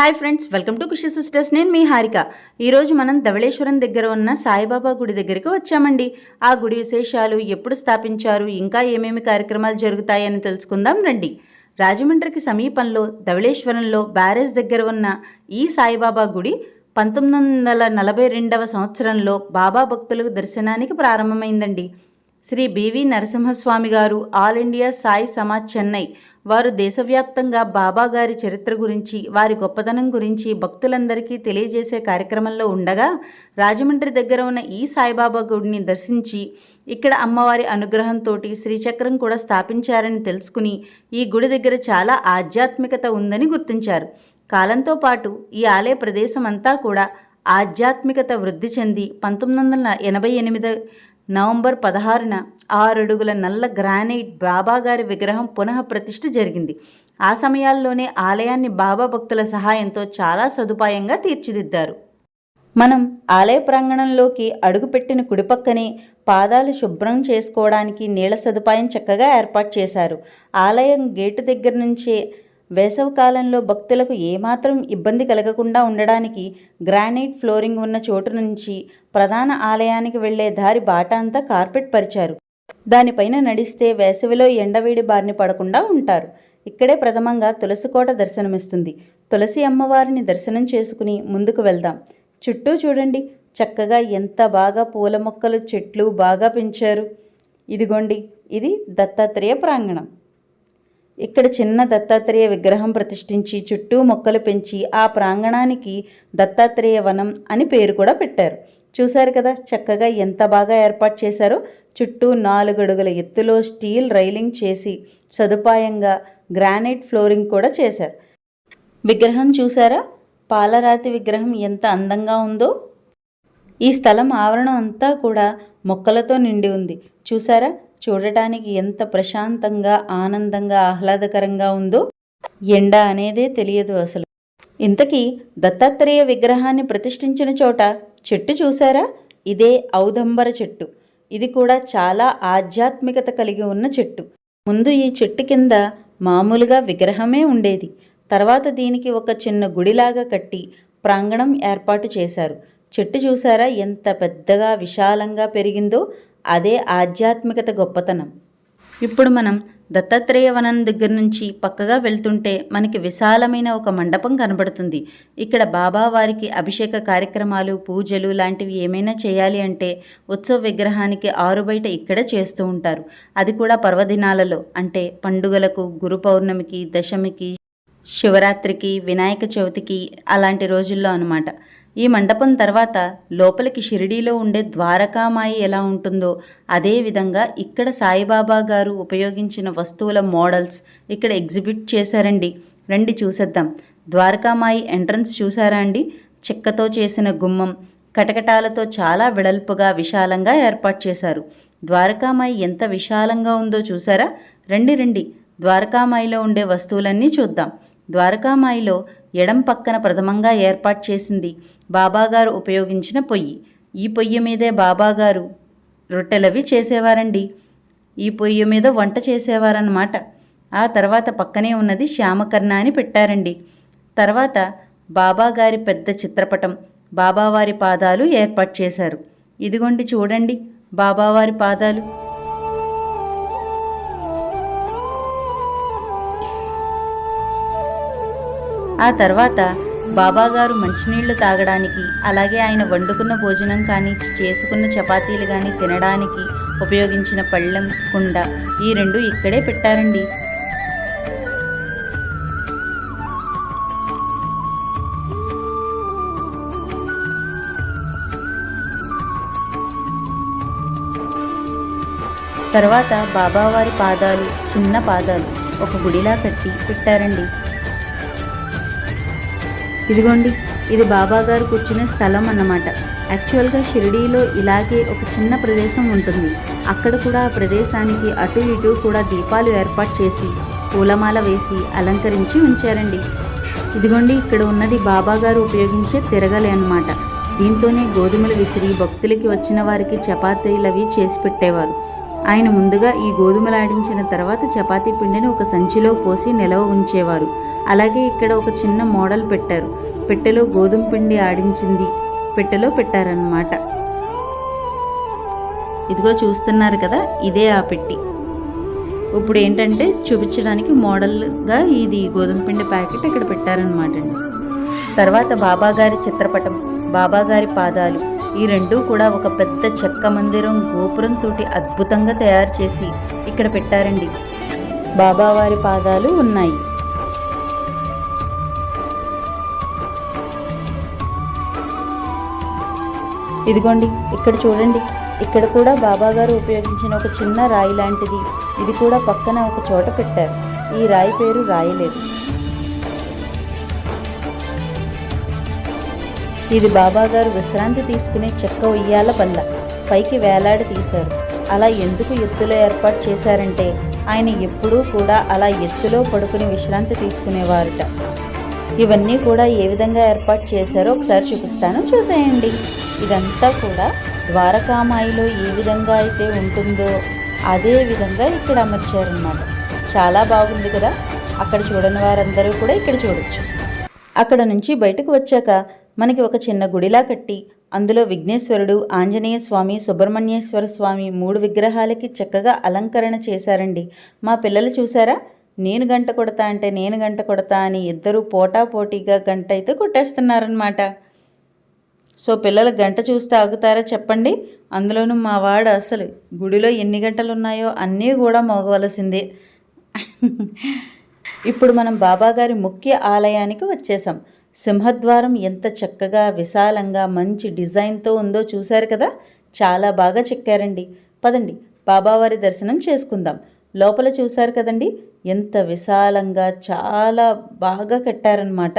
Hi friends welcome to Krishi sisters. నేను మీ హారిక. ఈరోజు మనం ధవళేశ్వరం దగ్గర ఉన్న సాయిబాబా గుడి దగ్గరికి వచ్చామండి. ఆ గుడి విశేషాలు ఎప్పుడు స్థాపించారు ఇంకా ఏమేమి కార్యక్రమాలు జరుగుతాయని తెలుసుకుందాం రండి. రాజమండ్రికి సమీపంలో ధవళేశ్వరంలో బ్యారేజ్ దగ్గర ఉన్న ఈ సాయిబాబా గుడి పంతొమ్మిది వందల నలభై రెండవ సంవత్సరంలో బాబా భక్తులకు దర్శనానికి ప్రారంభమైందండి. శ్రీ బివి నరసింహస్వామి గారు ఆల్ ఇండియా సాయి సమాజ్ చెన్నై వారు దేశవ్యాప్తంగా బాబా గారి చరిత్ర గురించి వారి గొప్పతనం గురించి భక్తులందరికీ తెలియజేసే కార్యక్రమంలో ఉండగా రాజమండ్రి దగ్గర ఉన్న ఈ సాయిబాబా గుడిని దర్శించి ఇక్కడ అమ్మవారి అనుగ్రహంతో శ్రీచక్రం కూడా స్థాపించారని తెలుసుకుని ఈ గుడి దగ్గర చాలా ఆధ్యాత్మికత ఉందని గుర్తించారు. కాలంతో పాటు ఈ ఆలయ ప్రదేశం అంతా కూడా ఆధ్యాత్మికత వృద్ధి చెంది పంతొమ్మిది వందల ఎనభై ఎనిమిది నవంబర్ పదహారున ఆరడుగుల నల్ల గ్రానైట్ బాబా గారి విగ్రహం పునః ప్రతిష్ఠ జరిగింది. ఆ సమయాల్లోనే ఆలయాన్ని బాబా భక్తుల సహాయంతో చాలా సదుపాయంగా తీర్చిదిద్దారు. మనం ఆలయ ప్రాంగణంలోకి అడుగుపెట్టిన కుడిపక్కనే పాదాలు శుభ్రం చేసుకోవడానికి నీళ్ళ సదుపాయం చక్కగా ఏర్పాటు చేశారు. ఆలయం గేటు దగ్గర నుంచే వేసవికాలంలో భక్తులకు ఏమాత్రం ఇబ్బంది కలగకుండా ఉండడానికి గ్రానైట్ ఫ్లోరింగ్ ఉన్న చోటు నుంచి ప్రధాన ఆలయానికి వెళ్ళే దారి బాట అంతా కార్పెట్ పరిచారు. దానిపైన నడిస్తే వేసవిలో ఎండవేడి బారిన పడకుండా ఉంటారు. ఇక్కడే ప్రథమంగా తులసికోట దర్శనమిస్తుంది. తులసి అమ్మవారిని దర్శనం చేసుకుని ముందుకు వెళ్దాం. చుట్టూ చూడండి. చక్కగా ఎంత బాగా పూల మొక్కలు చెట్లు బాగా పెంచారు. ఇదిగోండి. ఇది దత్తాత్రేయ ప్రాంగణం. ఇక్కడ చిన్న దత్తాత్రేయ విగ్రహం ప్రతిష్ఠించి చుట్టూ మొక్కలు పెంచి ఆ ప్రాంగణానికి దత్తాత్రేయ వనం అని పేరు కూడా పెట్టారు. చూశారు కదా చక్కగా ఎంత బాగా ఏర్పాటు చేశారో. చుట్టూ నాలుగు అడుగుల ఎత్తులో స్టీల్ రైలింగ్ చేసి సదుపాయంగా గ్రానైట్ ఫ్లోరింగ్ కూడా చేశారు. విగ్రహం చూసారా పాలరాతి విగ్రహం ఎంత అందంగా ఉందో. ఈ స్థలం ఆవరణం అంతా కూడా మొక్కలతో నిండి ఉంది. చూసారా చూడటానికి ఎంత ప్రశాంతంగా ఆనందంగా ఆహ్లాదకరంగా ఉందో ఎండ అనేదే తెలియదు అసలు. ఇంతకీ దత్తాత్రేయ విగ్రహాన్ని ప్రతిష్ఠించిన చోట చెట్టు చూసారా ఇదే ఔదంబర చెట్టు. ఇది కూడా చాలా ఆధ్యాత్మికత కలిగి ఉన్న చెట్టు. ముందు ఈ చెట్టు కింద మామూలుగా విగ్రహమే ఉండేది. తర్వాత దీనికి ఒక చిన్న గుడిలాగా కట్టి ప్రాంగణం ఏర్పాటు చేశారు. చెట్టు చూసారా ఎంత పెద్దగా విశాలంగా పెరిగిందో అదే ఆధ్యాత్మికత గొప్పతనం. ఇప్పుడు మనం దత్తాత్రేయ వనం దగ్గర నుంచి పక్కగా వెళ్తుంటే మనకి విశాలమైన ఒక మండపం కనబడుతుంది. ఇక్కడ బాబా వారికి అభిషేక కార్యక్రమాలు పూజలు లాంటివి ఏమైనా చేయాలి అంటే ఉత్సవ విగ్రహానికి ఆరు బయట ఇక్కడ చేస్తూ ఉంటారు. అది కూడా పర్వదినాలలో అంటే పండుగలకు గురు పౌర్ణమికి దశమికి శివరాత్రికి వినాయక చవితికి అలాంటి రోజుల్లో అనమాట ఈ మండపం తర్వాత లోపలికి షిరిడీలో ఉండే ద్వారకామాయి ఎలా ఉంటుందో అదేవిధంగా ఇక్కడ సాయిబాబా గారు ఉపయోగించిన వస్తువుల మోడల్స్ ఇక్కడ ఎగ్జిబిట్ చేశారండి. రండి చూసేద్దాం. ద్వారకామాయి ఎంట్రన్స్ చూసారా అండి? చెక్కతో చేసిన గుమ్మం కటకటాలతో చాలా వెడల్పుగా విశాలంగా ఏర్పాటు చేశారు. ద్వారకామాయి ఎంత విశాలంగా ఉందో చూసారా? రండి రండి. ద్వారకామాయిలో ఉండే వస్తువులన్నీ చూద్దాం. ద్వారకామాయిలో ఎడం పక్కన ప్రథమంగా ఏర్పాటు చేసింది బాబాగారు ఉపయోగించిన పొయ్యి. ఈ పొయ్యి మీదే బాబాగారు రొట్టెలవి చేసేవారండి. ఈ పొయ్యి మీద వంట చేసేవారన్నమాట. ఆ తర్వాత పక్కనే ఉన్నది శ్యామకర్ణ అని పెట్టారండి. తర్వాత బాబాగారి పెద్ద చిత్రపటం బాబావారి పాదాలు ఏర్పాటు చేశారు. ఇదిగోండి చూడండి బాబావారి పాదాలు. ఆ తర్వాత బాబాగారు మంచినీళ్ళు తాగడానికి అలాగే ఆయన వండుకున్న భోజనం కానీ చేసుకున్న చపాతీలు కానీ తినడానికి ఉపయోగించిన పళ్ళెం కుండ ఈ రెండు ఇక్కడే పెట్టారండి. తర్వాత బాబావారి పాదాలు చిన్న పాదాలు ఒక గుడిలా కట్టి పెట్టారండి. ఇదిగోండి ఇది బాబాగారు కూర్చునే స్థలం అన్నమాట. యాక్చువల్గా షిరిడీలో ఇలాగే ఒక చిన్న ప్రదేశం ఉంటుంది. అక్కడ కూడా ఆ ప్రదేశానికి అటు ఇటు కూడా దీపాలు ఏర్పాటు చేసి పూలమాల వేసి అలంకరించి ఉంచారండి. ఇదిగోండి ఇక్కడ ఉన్నది బాబాగారు ఉపయోగించే తిరగలే అన్నమాట. దీంతోనే గోధుమలు విసిరి భక్తులకి వచ్చిన వారికి చపాతీలవి చేసి పెట్టేవారు. ఆయన ముందుగా ఈ గోధుమలాడించిన తర్వాత చపాతీ పిండిని ఒక సంచిలో పోసి నిలవ ఉంచేవారు. అలాగే ఇక్కడ ఒక చిన్న మోడల్ పెట్టారు. పెట్టెలో గోధుమ పిండి ఆడించింది. పెట్టెలో పెట్టారనమాట ఇదిగో చూస్తున్నారు కదా ఇదే ఆ పెట్టి. ఇప్పుడు ఏంటంటే చూపించడానికి మోడల్గా ఇది గోధుమ పిండి ప్యాకెట్ ఇక్కడ పెట్టారనమాట అండి. తర్వాత బాబాగారి చిత్రపటం బాబాగారి పాదాలు. ఈ రెండూ కూడా ఒక పెద్ద చెక్క మందిరం గోపురం తోటి అద్భుతంగా తయారు చేసి ఇక్కడ పెట్టారండి. బాబావారి పాదాలు ఉన్నాయి. ఇదిగోండి ఇక్కడ చూడండి. ఇక్కడ కూడా బాబాగారు ఉపయోగించిన ఒక చిన్న రాయి లాంటిది. ఇది కూడా పక్కన ఒక చోట పెట్టారు. ఈ రాయి పేరు రాయలేదు. ఇది బాబాగారు విశ్రాంతి తీసుకునే చెక్క ఉయ్యాల బల్ల పైకి వేలాడి తీశారు. అలా ఎందుకు ఎత్తులో ఏర్పాటు చేశారంటే ఆయన ఎప్పుడూ కూడా అలా ఎత్తులో పడుకుని విశ్రాంతి తీసుకునేవారట. ఇవన్నీ కూడా ఏ విధంగా ఏర్పాటు చేశారో ఒకసారి చూపిస్తాను. చూసేయండి. ఇదంతా కూడా ద్వారకామాయిలో ఏ విధంగా అయితే ఉంటుందో అదే విధంగా ఇక్కడ అమర్చారన్నమాట. చాలా బాగుంది కదా? అక్కడ చూడని వారందరూ కూడా ఇక్కడ చూడొచ్చు. అక్కడ నుంచి బయటకు వచ్చాక మనకి ఒక చిన్న గుడిలా కట్టి అందులో విఘ్నేశ్వరుడు ఆంజనేయ స్వామి సుబ్రహ్మణ్యేశ్వర స్వామి మూడు విగ్రహాలకి చక్కగా అలంకరణ చేశారండి. మా పిల్లలు చూసారా? నేను గంట కొడతా అంటే నేను గంట కొడతా అని ఇద్దరు పోటా పోటీగా గంట అయితే కొట్టేస్తున్నారనమాట సో పిల్లలు గంట చూస్తే ఆగుతారా చెప్పండి. అందులోనూ మా వాడు అసలు గుడిలో ఎన్ని గంటలు ఉన్నాయో అన్నీ కూడా మోగవలసిందే. ఇప్పుడు మనం బాబాగారి ముఖ్య ఆలయానికి వచ్చేసాం. సింహద్వారం ఎంత చక్కగా విశాలంగా మంచి డిజైన్తో ఉందో చూశారు కదా? చాలా బాగా చెక్కారండి. పదండి బాబావారి దర్శనం చేసుకుందాం. లోపల చూశారు కదండి? ఎంత విశాలంగా చాలా బాగా కట్టారనమాట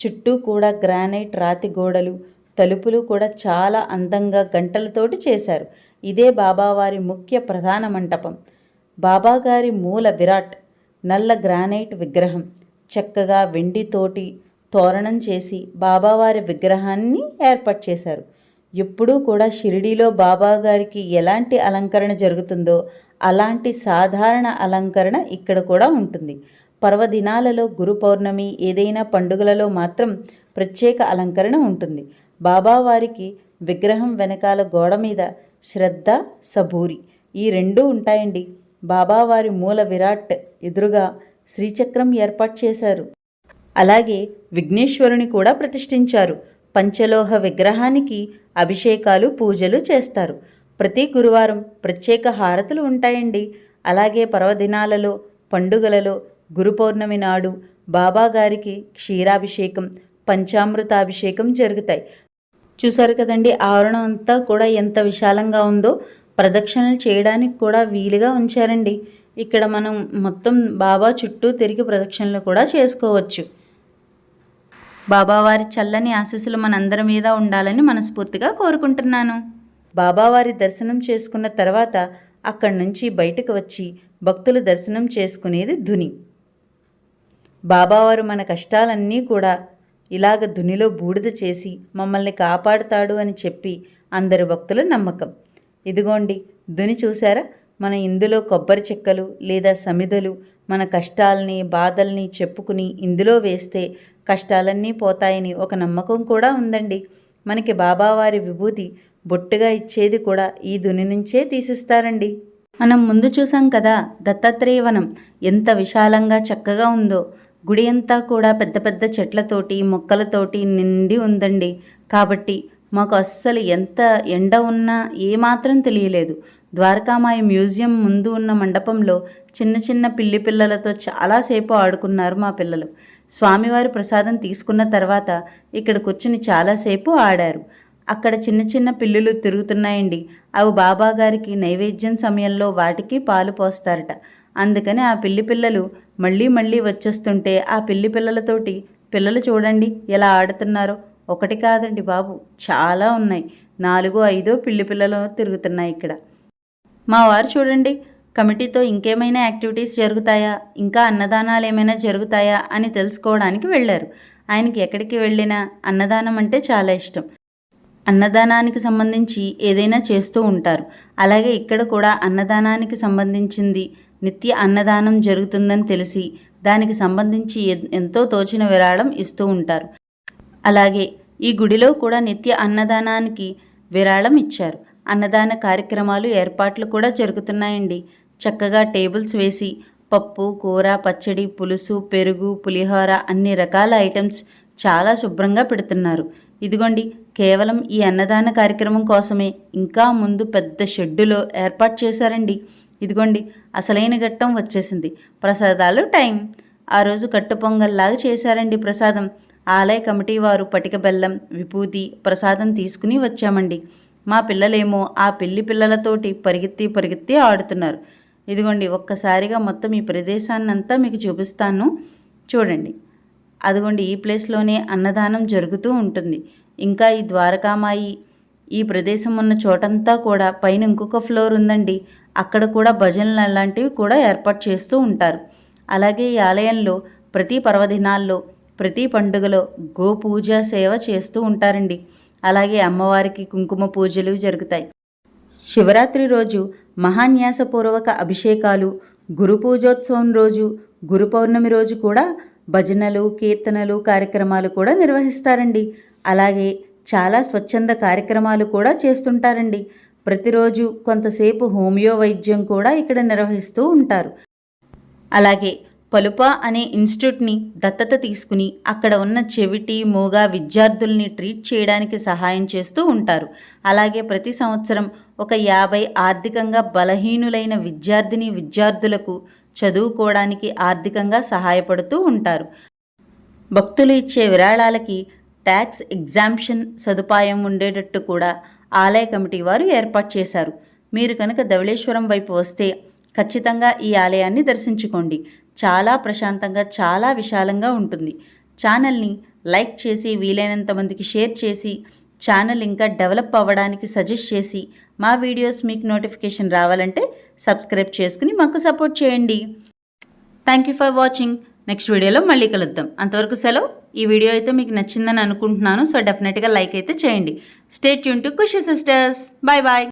చుట్టూ కూడా గ్రానైట్ రాతి గోడలు తలుపులు కూడా చాలా అందంగా గంటలతోటి చేశారు. ఇదే బాబావారి ముఖ్య ప్రధాన మంటపం. బాబాగారి మూల విరాట్ నల్ల గ్రానైట్ విగ్రహం. చక్కగా వెండితోటి తోరణం చేసి బాబావారి విగ్రహాన్ని ఏర్పాటు చేశారు. ఎప్పుడూ కూడా షిరిడీలో బాబాగారికి ఎలాంటి అలంకరణ జరుగుతుందో అలాంటి సాధారణ అలంకరణ ఇక్కడ కూడా ఉంటుంది. పర్వదినాలలో గురు పౌర్ణమి ఏదైనా పండుగలలో మాత్రం ప్రత్యేక అలంకరణ ఉంటుంది. బాబావారికి విగ్రహం వెనకాల గోడ మీద శ్రద్ధ సబూరి. ఈ రెండూ ఉంటాయండి. బాబావారి మూల విరాట్ ఎదురుగా శ్రీచక్రం ఏర్పాటు చేశారు. అలాగే విఘ్నేశ్వరుని కూడా ప్రతిష్ఠించారు. పంచలోహ విగ్రహానికి అభిషేకాలు పూజలు చేస్తారు. ప్రతి గురువారం ప్రత్యేక హారతులు ఉంటాయండి. అలాగే పర్వదినాలలో పండుగలలో గురు పౌర్ణమి నాడు బాబాగారికి క్షీరాభిషేకం పంచామృతాభిషేకం జరుగుతాయి. చూసారు కదండి ఆవరణం అంతా కూడా ఎంత విశాలంగా ఉందో ప్రదక్షిణలు చేయడానికి కూడా వీలుగా ఉంచారండి. ఇక్కడ మనం మొత్తం బాబా చుట్టూ తిరిగి ప్రదక్షిణలు కూడా చేసుకోవచ్చు. బాబావారి చల్లని ఆశీస్సులు మనందరి మీద ఉండాలని మనస్ఫూర్తిగా కోరుకుంటున్నాను. బాబావారి దర్శనం చేసుకున్న తర్వాత అక్కడి నుంచి బయటకు వచ్చి భక్తులు దర్శనం చేసుకునేది ధుని. బాబావారు మన కష్టాలన్నీ కూడా ఇలాగ ధునిలో బూడిద చేసి మమ్మల్ని కాపాడుతాడు అని చెప్పి అందరు భక్తుల నమ్మకం. ఇదిగోండి ధుని చూసారా మన ఇందులో కొబ్బరి చెక్కలు లేదా సమిదలు మన కష్టాలని బాధల్ని చెప్పుకుని ఇందులో వేస్తే కష్టాలన్నీ పోతాయని ఒక నమ్మకం కూడా ఉందండి. మనకి బాబావారి విభూతి బొట్టుగా ఇచ్చేది కూడా ఈ దుని నుంచే తీసిస్తారండి. మనం ముందు చూసాం కదా దత్తాత్రేయవనం ఎంత విశాలంగా చక్కగా ఉందో. గుడి అంతా కూడా పెద్ద పెద్ద చెట్లతోటి మొక్కలతోటి నిండి ఉందండి. కాబట్టి మాకు అస్సలు ఎంత ఎండ ఉన్నా ఏమాత్రం తెలియలేదు. ద్వారకామాయి మ్యూజియం ముందు ఉన్న మండపంలో చిన్న చిన్న పిల్లి పిల్లలతో చాలాసేపు ఆడుకున్నారు మా పిల్లలు. స్వామివారి ప్రసాదం తీసుకున్న తర్వాత ఇక్కడ కూర్చుని చాలాసేపు ఆడారు. అక్కడ చిన్న చిన్న పిల్లులు తిరుగుతున్నాయండి. అవి బాబా గారికి నైవేద్యం సమయంలో వాటికి పాలు పోస్తారట. అందుకని ఆ పిల్లి పిల్లలు మళ్ళీ మళ్ళీ వచ్చేస్తుంటే ఆ పిల్లి పిల్లలతోటి పిల్లలు చూడండి ఎలా ఆడుతున్నారో. ఒకటి కాదండి బాబు చాలా ఉన్నాయి. నాలుగో ఐదో పిల్లి పిల్లలు తిరుగుతున్నాయి ఇక్కడ. మా వారు చూడండి కమిటీతో ఇంకేమైనా యాక్టివిటీస్ జరుగుతాయా? ఇంకా అన్నదానాలు ఏమైనా జరుగుతాయా? అని తెలుసుకోవడానికి వెళ్ళారు. ఆయనకి ఎక్కడికి వెళ్ళినా అన్నదానం అంటే చాలా ఇష్టం. అన్నదానానికి సంబంధించి ఏదైనా చేస్తూ ఉంటారు. అలాగే ఇక్కడ కూడా అన్నదానానికి సంబంధించింది నిత్య అన్నదానం జరుగుతుందని తెలిసి దానికి సంబంధించి ఎంతో తోచిన విరాళం ఇస్తూ ఉంటారు. అలాగే ఈ గుడిలో కూడా నిత్య అన్నదానానికి విరాళం ఇచ్చారు. అన్నదాన కార్యక్రమాలు ఏర్పాట్లు కూడా జరుగుతున్నాయండి. చక్కగా టేబుల్స్ వేసి పప్పు కూర పచ్చడి పులుసు పెరుగు పులిహోర అన్ని రకాల ఐటమ్స్ చాలా శుభ్రంగా పెడుతున్నారు. ఇదిగోండి కేవలం ఈ అన్నదాన కార్యక్రమం కోసమే. ఇంకా ముందు పెద్ద షెడ్డులో ఏర్పాటు చేశారండి. ఇదిగోండి అసలైన ఘట్టం వచ్చేసింది. ప్రసాదాలు టైం. ఆ రోజు కట్టు పొంగల్లాగా చేశారండి ప్రసాదం. ఆలయ కమిటీ వారు పటిక బెల్లం విభూతి ప్రసాదం తీసుకుని వచ్చామండి. మా పిల్లలేమో ఆ పెళ్ళి పిల్లలతోటి పరిగెత్తి పరిగెత్తి ఆడుతున్నారు. ఇదిగోండి ఒక్కసారిగా మొత్తం ఈ ప్రదేశాన్నంతా మీకు చూపిస్తాను. చూడండి. అదిగోండి ఈ ప్లేస్లోనే అన్నదానం జరుగుతూ ఉంటుంది. ఇంకా ఈ ద్వారకామాయి ఈ ప్రదేశం ఉన్న చోటంతా కూడా పైన ఇంకొక ఫ్లోర్ ఉందండి. అక్కడ కూడా భజనలు అలాంటివి కూడా ఏర్పాటు చేస్తూ ఉంటారు. అలాగే ఈ ఆలయంలో ప్రతి పర్వదినాల్లో ప్రతి పండుగలో గోపూజ సేవ చేస్తూ ఉంటారండి. అలాగే అమ్మవారికి కుంకుమ పూజలు జరుగుతాయి. శివరాత్రి రోజు మహాన్యాసపూర్వక అభిషేకాలు గురు పూజోత్సవం రోజు గురు పౌర్ణమి రోజు కూడా భజనలు కీర్తనలు కార్యక్రమాలు కూడా నిర్వహిస్తారండి. అలాగే చాలా స్వచ్ఛంద కార్యక్రమాలు కూడా చేస్తుంటారండి. ప్రతిరోజు కొంతసేపు హోమియో వైద్యం కూడా ఇక్కడ నిర్వహిస్తూ ఉంటారు. అలాగే పలుప అనే ఇన్స్టిట్యూట్ని దత్తత తీసుకుని అక్కడ ఉన్న చెవిటి మూగ విద్యార్థుల్ని ట్రీట్ చేయడానికి సహాయం చేస్తూ ఉంటారు. అలాగే ప్రతి సంవత్సరం ఒక యాభై ఆర్థికంగా బలహీనులైన విద్యార్థిని విద్యార్థులకు చదువుకోవడానికి ఆర్థికంగా సహాయపడుతూ ఉంటారు. భక్తులు ఇచ్చే విరాళాలకి ట్యాక్స్ ఎగ్జామ్షన్ సదుపాయం ఉండేటట్టు కూడా ఆలయ కమిటీ వారు ఏర్పాటు చేశారు. మీరు కనుక ధవళేశ్వరం వైపు వస్తే ఖచ్చితంగా ఈ ఆలయాన్ని దర్శించుకోండి. చాలా ప్రశాంతంగా చాలా విశాలంగా ఉంటుంది. ఛానల్ని లైక్ చేసి వీలైనంత మందికి షేర్ చేసి ఛానల్ ఇంకా డెవలప్ అవ్వడానికి సజెస్ట్ చేసి మా వీడియోస్ మీకు నోటిఫికేషన్ రావాలంటే సబ్స్క్రైబ్ చేసుకుని మాకు సపోర్ట్ చేయండి. Thank you for watching next వీడియోలో మళ్ళీ కలుద్దాం. అంతవరకు సెలవు. ఈ వీడియో అయితే మీకు నచ్చిందని అనుకుంటున్నాను. సో డెఫినెట్గా లైక్ అయితే చేయండి. Stay tuned to Khushi sisters bye bye